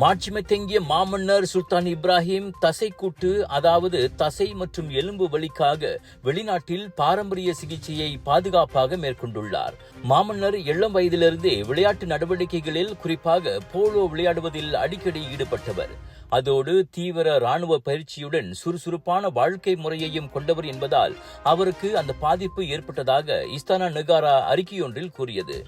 மாட்சிமை தங்கிய மாமன்னர் சுல்தான் இப்ராஹிம் தசைக்கூட்டு அதாவது தசை மற்றும் எலும்பு வலிக்காக வெளிநாட்டில் பாரம்பரிய சிகிச்சையை பாதுகாப்பாக மேற்கொண்டுள்ளார். மாமன்னர் இளம் வயதிலிருந்தே விளையாட்டு நடவடிக்கைகளில் குறிப்பாக போலோ விளையாடுவதில் அடிக்கடி ஈடுபட்டவர். அதோடு தீவிர ராணுவ பயிற்சியுடன் சுறுசுறுப்பான வாழ்க்கை முறையையும் கொண்டவர் என்பதால் அவருக்கு அந்த பாதிப்பு ஏற்பட்டதாக இஸ்தானா நெகாரா அறிக்கையொன்றில் கூறியது.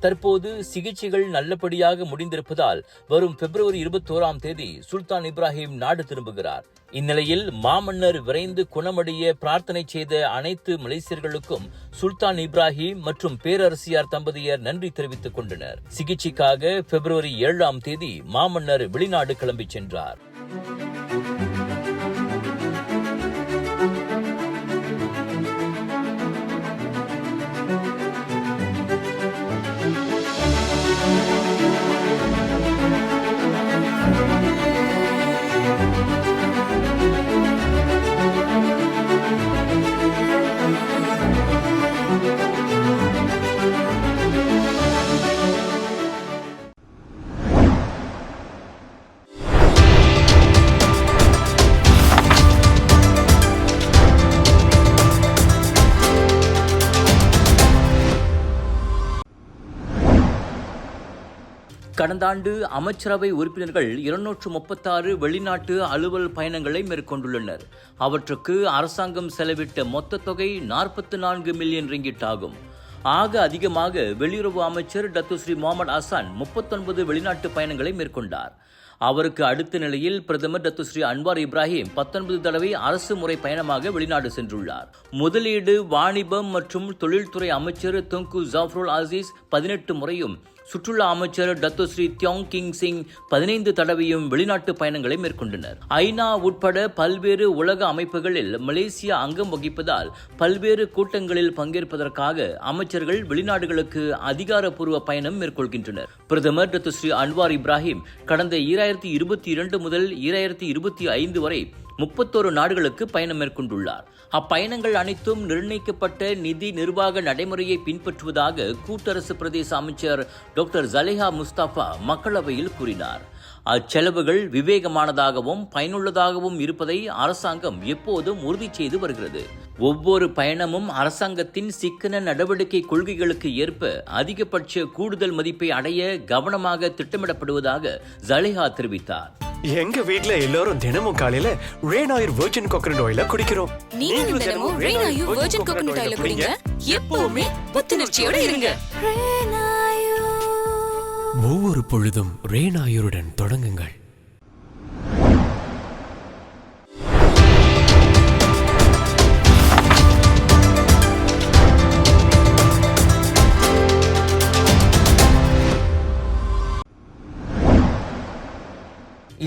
தற்போது சிகிச்சைகள் நல்லபடியாக முடிந்திருப்பதால் வரும் பிப்ரவரி இருபத்தோராம் தேதி சுல்தான் இப்ராஹிம் நாடு திரும்புகிறார். இந்நிலையில் மாமன்னர் விரைந்து குணமடைய பிரார்த்தனை செய்த அனைத்து மலேசியர்களுக்கும் சுல்தான் இப்ராஹிம் மற்றும் பேரரசியார் தம்பதியர் நன்றி தெரிவித்துக் கொண்டனர். சிகிச்சைக்காக பிப்ரவரி ஏழாம் தேதி மாமன்னர் வெளிநாடு கிளம்பிச் சென்றார். கடந்த ஆண்டு அமைச்சரவை உறுப்பினர்கள் இருநூற்று முப்பத்தாறு வெளிநாட்டு அலுவல் பயணங்களை மேற்கொண்டுள்ளனர். அவற்றுக்கு அரசாங்கம் செலவிட்ட மொத்த தொகை நாற்பத்தி நான்கு மில்லியன் ரிங்கிட் ஆகும். ஆக அதிகமாக வெளியுறவு அமைச்சர் டத்துஸ்ரீ முகமது அசான் முப்பத்தொன்பது வெளிநாட்டு பயணங்களை மேற்கொண்டார். அவருக்கு அடுத்த நிலையில் பிரதமர் டத்துஸ்ரீ அன்வார் இப்ராஹிம் பத்தொன்பது தடவை அரசு முறை பயணமாக வெளிநாடு சென்றுள்ளார். முதலீடு வாணிபம் மற்றும் தொழில்துறை அமைச்சர் துங்கு ஜாஃப்ருல் அசீஸ் பதினெட்டு முறையும் சுற்றுலா அமைச்சர் டத்துஸ்ரீ தியோங் கிங் சிங் பதினைந்து தடவையும் வெளிநாட்டு பயணங்களை மேற்கொண்டனர். ஐநா உட்பட பல்வேறு உலக அமைப்புகளில் மலேசியா அங்கம் வகிப்பதால் பல்வேறு கூட்டங்களில் பங்கேற்பதற்காக அமைச்சர்கள் வெளிநாடுகளுக்கு அதிகாரப்பூர்வ பயணம் மேற்கொள்கின்றனர். பிரதமர் டத்துஸ்ரீ அன்வார் இப்ராஹிம் கடந்த ஈராயிரத்தி இருபத்தி இரண்டு முதல் ஈராயிரத்தி இருபத்தி ஐந்து வரை முப்பத்தோரு நாடுகளுக்கு பயணம் மேற்கொண்டுள்ளார். அப்பயணங்கள் அனைத்தும் நிர்ணயிக்கப்பட்ட நிதி நிர்வாக நடைமுறையை பின்பற்றுவதாக கூட்டரசு பிரதேச அமைச்சர் டாக்டர் ஜலேஹா முஸ்தாஃபா மக்களவையில் கூறினார். அச்செலவுகள் விவேகமானதாகவும் பயனுள்ளதாகவும் இருப்பதை அரசாங்கம் எப்போதும் உறுதி செய்து வருகிறது. ஒவ்வொரு பயணமும் அரசாங்கத்தின் சிக்கன நடவடிக்கை கொள்கைகளுக்கு ஏற்ப அதிகபட்ச கூடுதல் மதிப்பை அடைய கவனமாக திட்டமிடப்படுவதாக ஜலேஹா தெரிவித்தார். எங்க வீட்ல எல்லாரும் தினமும் காலையில ரேன் ஆயில் வெர்ஜின் கோகனட் ஆயில குடிக்கிறோம். நீங்களும் தினமும் ரெய்னாயு வெர்ஜின் கோகனட் ஆயில குடிங்க. எப்பவுமே புத்துணர்ச்சியோட இருங்க. ஒவ்வொரு பொழுதும் ரேனாயுருடன் தொடங்குங்கள்.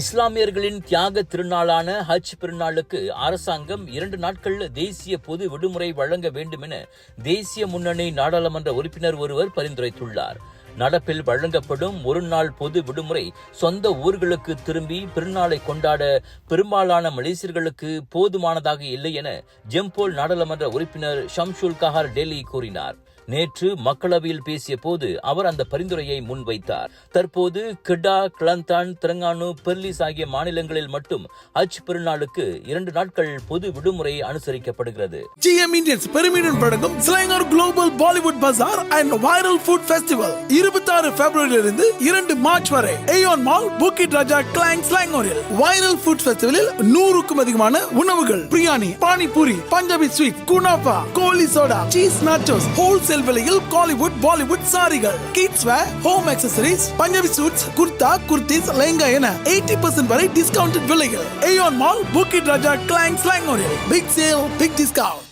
இஸ்லாமியர்களின் தியாக திருநாளான ஹஜ் பெருநாளுக்கு அரசாங்கம் இரண்டு நாட்கள் தேசிய பொது விடுமுறை வழங்க வேண்டும் என தேசிய முன்னணி நாடாளுமன்ற உறுப்பினர் ஒருவர் பரிந்துரைத்துள்ளார். நடப்பில் வழங்கப்படும் ஒரு நாள் பொது விடுமுறை சொந்த ஊர்களுக்கு திரும்பி பெருநாளை கொண்டாட பெரும்பாலான மலேசியர்களுக்கு போதுமானதாக இல்லை என ஜெம்போல் நாடாளுமன்ற உறுப்பினர் ஷம்ஷுல் கஹார் டெல்லி கூறினார். நேற்று மக்களவையில் பேசிய போது அவர் அந்த பரிந்துரையை முன்வைத்தார். தற்போது கிடா கிளந்தான் திரங்கானு பெர்லிஸ் ஆகிய மாநிலங்களில் மட்டும் ஹஜ் பெருநாளுக்கு இரண்டு நாட்கள் பொது விடுமுறை அனுசரிக்கப்படுகிறது. GM Indians பெருமையுடன் வழங்கும் Selangor global Bollywood bazaar and viral food festival இருபத்தாறு பிப்ரவரியிலிருந்து இரண்டு மார்ச் வரை AEON mall Bukit Raja Klang ஸ்லாங்கோரில் viral food ஃபெஸ்டிவலில் நூறுக்கும் அதிகமான உணவுகள். Biryani panipuri Punjabi sweet குனாபா goli soda cheese nachos wholesale விலையில் Kollywood Bollywood சாரிகள் kids wear home accessories Punjabi suits kurta kurtis lehenga என எயிட்டி பர்சன்ட் வரை டிஸ்கவுண்ட் விலைகள். Aeon mall Bukit Raja Klang ஸ்லாங்கோரில் big sale big discount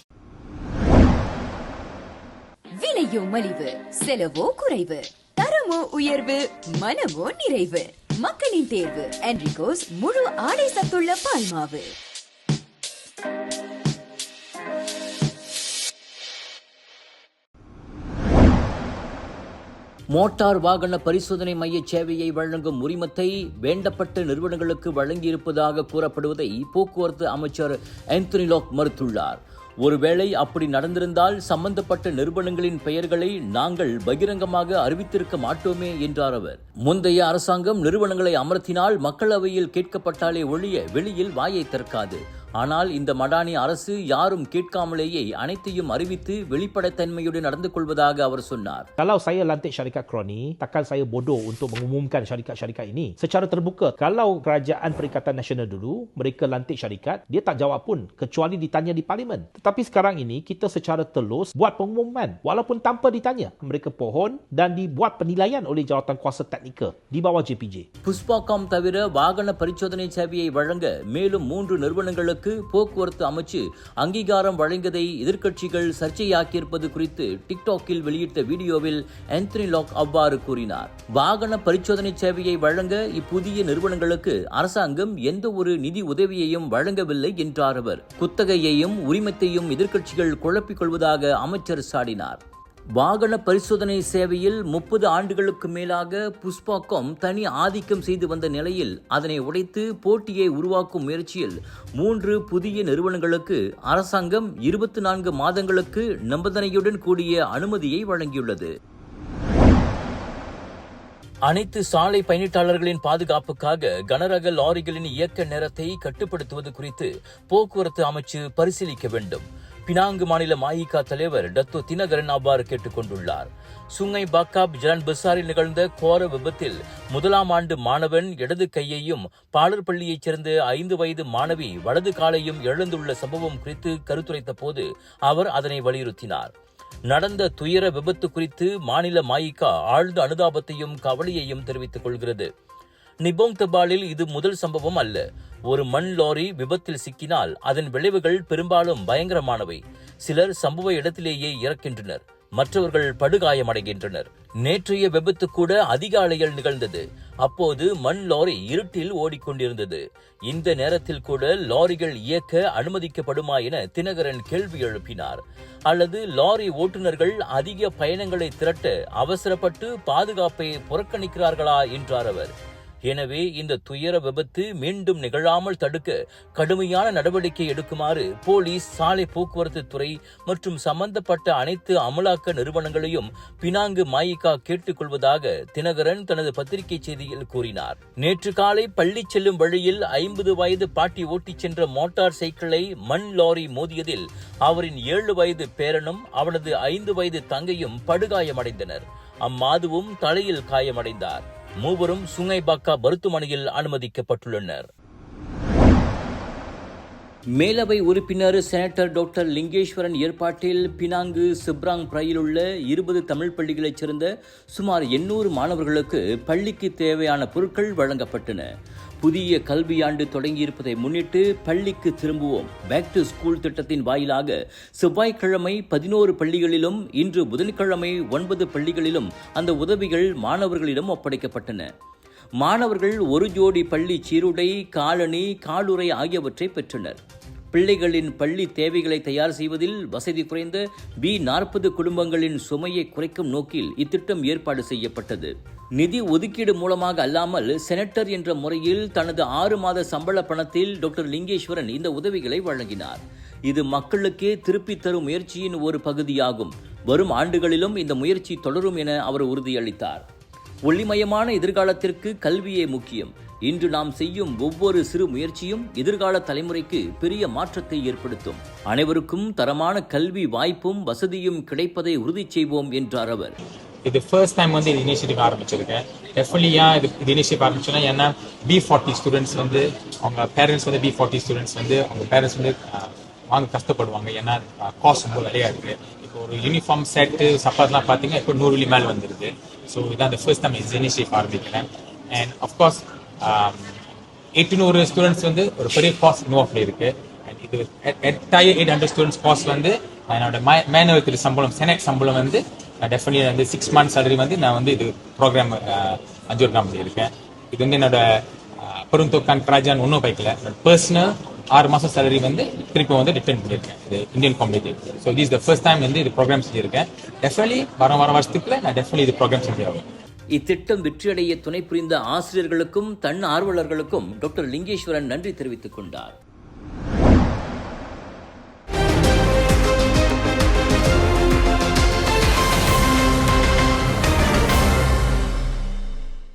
விலையோ மலிவு செலவோ குறைவு தரமோ உயர்வு மனமோ நிறைவு. மக்களின் தேர்வு என்ரிகோஸ் முழு ஆடை சத்துள்ள பால்மாவு மோட்டார் வாகன பரிசோதனை மைய சேவையை வழங்கும் உரிமத்தை வேண்டப்பட்ட நிறுவனங்களுக்கு வழங்கியிருப்பதாக கூறப்படுவதை போக்குவரத்து அமைச்சர் ஆந்தனிலாக் மறுத்துள்ளார். ஒருவேளை அப்படி நடந்திருந்தால் சம்பந்தப்பட்ட நிறுவனங்களின் பெயர்களை நாங்கள் பகிரங்கமாக அறிவித்திருக்க மாட்டோமே என்றார் அவர். முந்தைய அரசாங்கம் நிறுவனங்களை அமர்த்தினால் மக்களவையில் கேட்கப்பட்டாலே ஒழிய வெளியில் வாயை திறக்காது. ஆனால் இந்த மடானி அரசு யாரும் கேட்காமலேயே அனைத்தையும் அறிவித்து வெளிப்படைத்தன்மையுடன் நடந்து கொள்வதாக அவர் சொன்னார் Kalau saya lantik syarikat kroni, takkan saya bodoh untuk mengumumkan syarikat-syarikat ini secara terbuka. Kalau Kerajaan Perikatan Nasional dulu, mereka lantik syarikat, dia tak jawab pun kecuali ditanya di parlimen. Tetapi sekarang ini, kita secara telus buat pengumuman walaupun tanpa ditanya. Mereka pohon dan dibuat penilaian oleh jawatan kuasa teknikal di bawah JPJ. புஷ்பாகாம் தவிர வாகன பரிசோதனை சேவையை வழங்க மேலும் மூன்று நிறுவனங்களுக்கு போக்குவரத்து அமைச்சு அங்கீகாரம் வழங்கியதை எதிர்க்கட்சிகள் சர்ச்சையாக்கியிருப்பது குறித்து டிக்டாக்கில் வெளியிட்ட வீடியோவில் ஆந்தனி லாக் அவ்வாறு கூறினார். வாகன பரிசோதனை சேவையை வழங்க இப்புதிய நிறுவனங்களுக்கு அரசாங்கம் எந்த ஒரு நிதி உதவியையும் வழங்கவில்லை என்றார் அவர். குத்தகையையும் உரிமத்தையும் எதிர்க்கட்சிகள் குழப்பிக் கொள்வதாக அமைச்சர் சாடினார். வாகன பரிசோதனை சேவையில் முப்பது ஆண்டுகளுக்கு மேலாக புஷ்பாக்கம் தனி ஆதிக்கம் செய்து வந்த நிலையில் அதனை உடைத்து போட்டியை உருவாக்கும் முயற்சியில் மூன்று புதிய நிறுவனங்களுக்கு அரசாங்கம் இருபத்தி நான்கு மாதங்களுக்கு நிபந்தனையுடன் கூடிய அனுமதியை வழங்கியுள்ளது. அனைத்து சாலை பயணிட்டாளர்களின் பாதுகாப்புக்காக கனரக லாரிகளின் இயக்க நேரத்தை கட்டுப்படுத்துவது குறித்து போக்குவரத்து அமைச்சு பரிசீலிக்க வேண்டும். பினாங்கு மாநில மாயிகா தலைவர் டத்து தினகரன் அவ்வாறு கேட்டுக் கொண்டுள்ளார். சுங்கை பாக்காப் ஜலன் பசாரில் நிகழ்ந்த கோர விபத்தில் முதலாம் ஆண்டு மாணவன் இடது கையையும் பாலர்பள்ளியைச் சேர்ந்த ஐந்து வயது மாணவி வலது காலையும் இழந்துள்ள சம்பவம் குறித்து கருத்துரைத்த போது அவர் அதனை வலியுறுத்தினார். நடந்த துயர விபத்து குறித்து மாநில மாயிகா ஆழ்ந்த அனுதாபத்தையும் கவலையையும் தெரிவித்துக் கொள்கிறது. நிபோங் தபாலில் இது முதல் சம்பவம் அல்ல. ஒரு மண் லாரி விபத்தில் சிக்கினால் அதன் விளைவுகள் பெரும்பாலும் பயங்கரமானவை. சிலர் சம்பவ இடத்திலேயே இறக்கின்றனர். மற்றவர்கள் படுகாயமடைகின்றனர். நேற்றைய விபத்து கூட அதிகாலையில் நிகழ்ந்தது. அப்போது மண் லாரி இருட்டில் ஓடிக்கொண்டிருந்தது. இந்த நேரத்தில் கூட லாரிகள் இயக்க அனுமதிக்கப்படுமா என தினகரன் கேள்வி எழுப்பினார். அல்லது லாரி ஓட்டுநர்கள் அதிக பயணங்களை திரட்ட அவசரப்பட்டு பாதுகாப்பை புறக்கணிக்கிறார்களா என்றார் அவர். எனவே இந்த துயர விபத்து மீண்டும் நிகழாமல் தடுக்க கடுமையான நடவடிக்கை எடுக்குமாறு போலீஸ் சாலை போக்குவரத்து துறை மற்றும் சம்பந்தப்பட்ட அனைத்து அமலாக்க நிறுவனங்களையும் பினாங்கு மாயிகா கேட்டுக்கொள்வதாக தினகரன் தனது பத்திரிகை செய்தியில் கூறினார். நேற்று காலை பள்ளி செல்லும் வழியில் ஐம்பது வயது பாட்டி ஓட்டிச் சென்ற மோட்டார் சைக்கிளை மண் லாரி மோதியதில் அவரின் ஏழு வயது பேரனும் அவனது ஐந்து வயது தங்கையும் படுகாயமடைந்தனர். அம்மாதுவும் தலையில் காயமடைந்தார். மூவரும் சுங்கைபாக்கா மருத்துவமனையில் அனுமதிக்கப்பட்டுள்ளனர். மேலவை உறுப்பினர் செனட்டர் டாக்டர் லிங்கேஸ்வரன் ஏற்பாட்டில் பினாங்கு சிப்ராங் பிரையில் உள்ள இருபது தமிழ் பள்ளிகளைச் சேர்ந்த சுமார் எண்ணூறு மாணவர்களுக்கு பள்ளிக்கு தேவையான பொருட்கள் வழங்கப்பட்டன. புதிய கல்வியாண்டு தொடங்கியிருப்பதை முன்னிட்டு பள்ளிக்கு திரும்புவோம். பேக் டு ஸ்கூல் திட்டத்தின் வாயிலாக செவ்வாய்க்கிழமை பதினோரு பள்ளிகளிலும் இன்று புதன்கிழமை ஒன்பது பள்ளிகளிலும் அந்த உதவிகள் மாணவர்களிடம் ஒப்படைக்கப்பட்டன. மாணவர்கள் ஒரு ஜோடி பள்ளி சீருடை காலணி காலுறை ஆகியவற்றை பெற்றனர். பிள்ளைகளின் பள்ளி தேவைகளை தயார் செய்வதில் வசதி குறைந்த பி நாற்பது குடும்பங்களின் சுமையை குறைக்கும் நோக்கில் இத்திட்டம் ஏற்பாடு செய்யப்பட்டது. நிதி ஒதுக்கீடு மூலமாக அல்லாமல் செனட்டர் என்ற முறையில் தனது ஆறு மாத சம்பள பணத்தில் டாக்டர் லிங்கேஸ்வரன் இந்த உதவிகளை வழங்கினார். இது மக்களுக்கே திருப்பித் தரும் முயற்சியின் ஒரு பகுதியாகும். வரும் ஆண்டுகளிலும் இந்த முயற்சி தொடரும் என அவர் உறுதியளித்தார். ஒளிமயமான எதிர்காலத்திற்கு கல்வியே முக்கியம். இன்று நாம் செய்யும் ஒவ்வொரு சிறு முயற்சியும் எதிர்கால தலைமுறைக்கு பெரிய மாற்றத்தை ஏற்படுத்தும். அனைவருக்கும் தரமான கல்வி வாய்ப்பும் வசதியும் கிடைப்பதை உறுதி செய்வோம் என்றார் அவர். இது ஃபர்ஸ்ட் டைம் வந்து இது இனிஷியேட்டிவ் ஆரம்பிச்சிருக்கேன். டெஃபினெட்லி இது இது இனிஷியேட்டிவ் ஆரம்பிச்சோன்னா ஏன்னா பி ஃபார்ட்டி ஸ்டூடெண்ட்ஸ் வந்து அவங்க பேரண்ட்ஸ் வந்து பி ஃபார்ட்டி ஸ்டூடெண்ட்ஸ் வந்து அவங்க பேரண்ட்ஸ் வந்து வாங்க கஷ்டப்படுவாங்க. ஏன்னா காஸ்ட் ரொம்ப நிறையா இருக்கு. இப்போ ஒரு யூனிஃபார்ம் செட்டு சப்பாத்லாம் பார்த்தீங்கன்னா இப்போ நூறு மேலே வந்துருது. ஸோ இதான் அந்த ஃபர்ஸ்ட் டைம் இது இனிஷியேட்டிவ் ஆரம்பிக்கிறேன். அண்ட் அஃப்கோர்ஸ் எட்டுநூறு ஸ்டூடெண்ட்ஸ் வந்து ஒரு பெரிய காஸ்ட் இன்வால்வ் இருக்கு. And இது எட்டாயிரம் எயிட் ஹண்ட்ரட் ஸ்டூடெண்ட்ஸ் காஸ்ட் வந்து என்னோட மேனுவல் சம்பளம் செனட் சம்பளம் வந்து டெஃபினெட்லி வந்து சிக்ஸ் மந்த் சேலரி வந்து நான் வந்து இது ப்ரோக்ராம் அஞ்சூர் கிராம் பண்ணியிருக்கேன் இது வந்து என்னோட பெருந்தொக்கான் பிராஜான் ஒன்றும் பைக்கல பர்சனல் ஆறு மாதம் சேலரி வந்து திருப்பி வந்து ரிட்டர்ன் பண்ணியிருக்கேன். இது Indian community so is the first time வந்து இது ப்ரோக்ராம் செஞ்சிருக்கேன். டெஃபினெட்லி வர வர வருஷத்துக்குள்ள நான் டெஃபினெட்லி இது ப்ரோக்ராம் செஞ்சாகும் இத்திட்டம் வெற்றியடைய துணை புரிந்த ஆசிரியர்களுக்கும் தன் ஆர்வலர்களுக்கும் டாக்டர் லிங்கேஸ்வரன் நன்றி தெரிவித்துக் கொண்டார்.